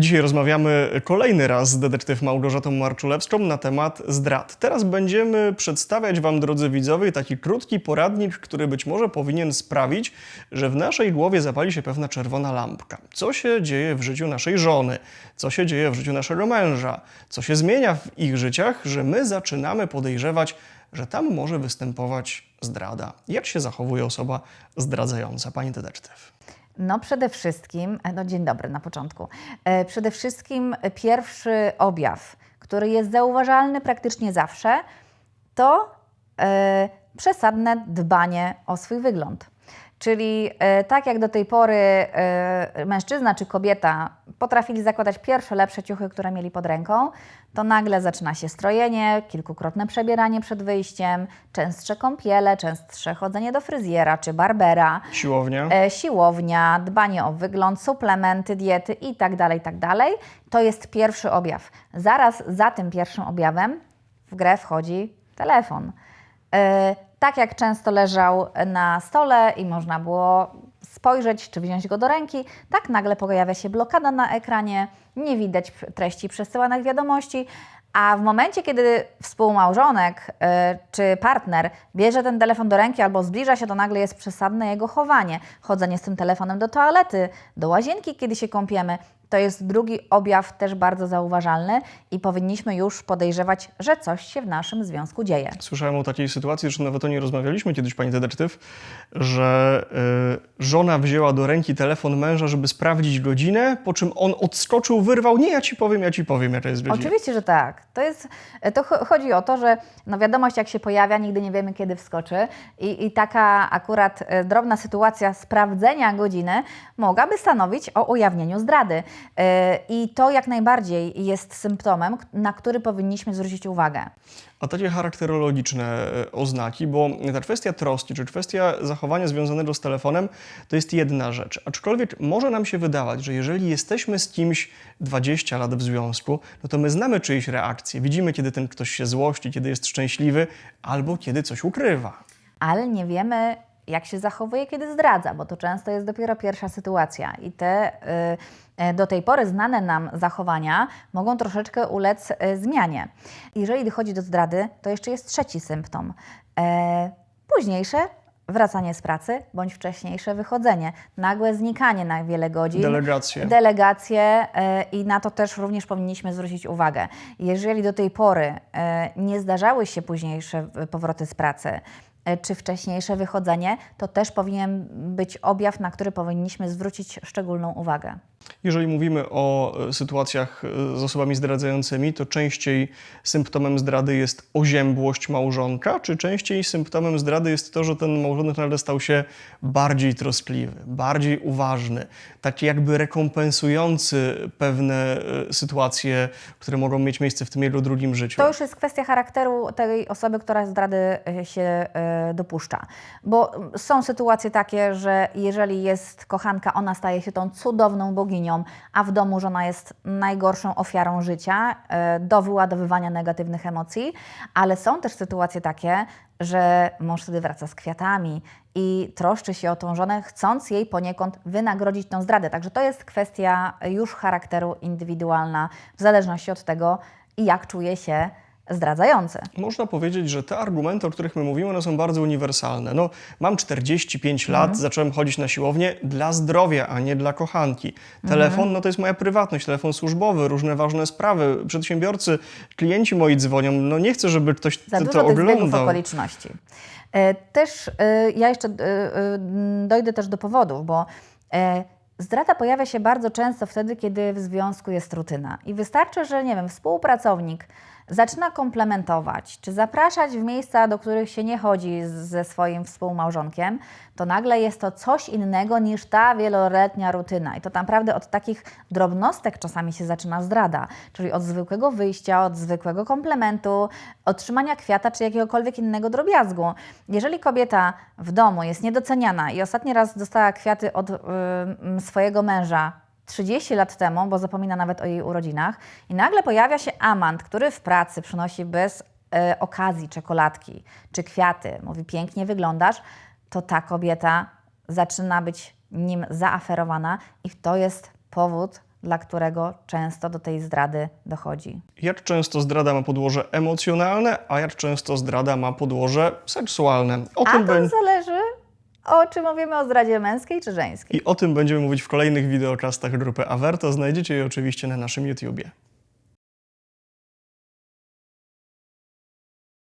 Dzisiaj rozmawiamy kolejny raz z detektyw Małgorzatą Marczulewską na temat zdrad. Teraz będziemy przedstawiać Wam, drodzy widzowie, taki krótki poradnik, który być może powinien sprawić, że w naszej głowie zapali się pewna czerwona lampka. Co się dzieje w życiu naszej żony? Co się dzieje w życiu naszego męża? Co się zmienia w ich życiach, że my zaczynamy podejrzewać, że tam może występować zdrada? Jak się zachowuje osoba zdradzająca? Pani detektyw. No przede wszystkim, no dzień dobry na początku. E, Przede wszystkim pierwszy objaw, który jest zauważalny praktycznie zawsze, to e, przesadne dbanie o swój wygląd. Czyli e, tak jak do tej pory e, mężczyzna czy kobieta potrafili zakładać pierwsze lepsze ciuchy, które mieli pod ręką, to nagle zaczyna się strojenie, kilkukrotne przebieranie przed wyjściem, częstsze kąpiele, częstsze chodzenie do fryzjera czy barbera Siłownia? e, siłownia, dbanie o wygląd, suplementy, diety i tak dalej, i tak dalej. To jest pierwszy objaw. Zaraz za tym pierwszym objawem w grę wchodzi telefon. Tak jak często leżał na stole i można było spojrzeć czy wziąć go do ręki, tak nagle pojawia się blokada na ekranie, nie widać treści przesyłanych wiadomości, a w momencie, kiedy współmałżonek y, czy partner bierze ten telefon do ręki albo zbliża się, to nagle jest przesadne jego chowanie. Chodzenie z tym telefonem do toalety, do łazienki, kiedy się kąpiemy. To jest drugi objaw też bardzo zauważalny i powinniśmy już podejrzewać, że coś się w naszym związku dzieje. Słyszałem o takiej sytuacji, zresztą nawet o niej rozmawialiśmy kiedyś, pani detektyw, że y, żona wzięła do ręki telefon męża, żeby sprawdzić godzinę, po czym on odskoczył, wyrwał, nie, ja ci powiem, ja ci powiem, jaka jest godzina. Oczywiście, że tak. To, jest, to cho- chodzi o to, że no wiadomość jak się pojawia, nigdy nie wiemy kiedy wskoczy i, i taka akurat e, drobna sytuacja sprawdzenia godziny mogłaby stanowić o ujawnieniu zdrady. E, I to jak najbardziej jest symptomem, na który powinniśmy zwrócić uwagę. A takie charakterologiczne e, oznaki, bo ta kwestia troski, czy kwestia zachowania związanego z telefonem, to jest jedna rzecz. Aczkolwiek może nam się wydawać, że jeżeli jesteśmy z kimś 20 lat w związku, no to my znamy czyjeś reakcje. Widzimy, kiedy ten ktoś się złości, kiedy jest szczęśliwy, albo kiedy coś ukrywa. ale nie wiemy, jak się zachowuje, kiedy zdradza, bo to często jest dopiero pierwsza sytuacja i te y, y, do tej pory znane nam zachowania mogą troszeczkę ulec y, zmianie. Jeżeli dochodzi do zdrady, to jeszcze jest trzeci symptom. E, późniejsze wracanie z pracy bądź wcześniejsze wychodzenie, nagłe znikanie na wiele godzin. Delegacje. Delegacje e, i na to też również powinniśmy zwrócić uwagę. Jeżeli do tej pory e, nie zdarzały się późniejsze powroty z pracy, czy wcześniejsze wychodzenie, to też powinien być objaw, na który powinniśmy zwrócić szczególną uwagę. Jeżeli mówimy o e, sytuacjach e, z osobami zdradzającymi, to częściej symptomem zdrady jest oziębłość małżonka, czy częściej symptomem zdrady jest to, że ten małżonek nagle stał się bardziej troskliwy, bardziej uważny, taki jakby rekompensujący pewne e, sytuacje, które mogą mieć miejsce w tym jego drugim życiu? To już jest kwestia charakteru tej osoby, która zdrady e, się e, dopuszcza. Bo mm, są sytuacje takie, że jeżeli jest kochanka, ona staje się tą cudowną boginią, a w domu żona jest najgorszą ofiarą życia e, do wyładowywania negatywnych emocji. Ale są też sytuacje takie, że mąż wtedy wraca z kwiatami i troszczy się o tą żonę, chcąc jej poniekąd wynagrodzić tą zdradę. Także to jest kwestia już charakteru indywidualna, w zależności od tego, jak czuje się zdradzający. Można powiedzieć, że te argumenty, o których my mówimy, one są bardzo uniwersalne. No, mam 45 lat, zacząłem chodzić na siłownię dla zdrowia, a nie dla kochanki. Telefon, no to jest moja prywatność, telefon służbowy, różne ważne sprawy. Przedsiębiorcy, klienci moi dzwonią, no nie chcę, żeby ktoś Za to, dużo to tych oglądał. okoliczności. E, Też e, ja jeszcze e, dojdę też do powodów, bo zdrada pojawia się bardzo często wtedy, kiedy w związku jest rutyna. I wystarczy, że nie wiem, współpracownik zaczyna komplementować, czy zapraszać w miejsca, do których się nie chodzi z- ze swoim współmałżonkiem, to nagle jest to coś innego niż ta wieloletnia rutyna. I to naprawdę od takich drobnostek czasami się zaczyna zdrada, czyli od zwykłego wyjścia, od zwykłego komplementu, otrzymania kwiata czy jakiegokolwiek innego drobiazgu. Jeżeli kobieta w domu jest niedoceniana i ostatni raz dostała kwiaty od ym, swojego męża 30 lat temu, bo zapomina nawet o jej urodzinach, i nagle pojawia się amant, który w pracy przynosi bez e, okazji czekoladki czy kwiaty, mówi pięknie wyglądasz, to ta kobieta zaczyna być nim zaaferowana i to jest powód dla którego często do tej zdrady dochodzi. Jak często zdrada ma podłoże emocjonalne, a jak często zdrada ma podłoże seksualne. O A tym to zależy, o czy mówimy o zdradzie męskiej czy żeńskiej. I o tym będziemy mówić w kolejnych wideokastach grupy Averto. Znajdziecie je oczywiście na naszym YouTubie.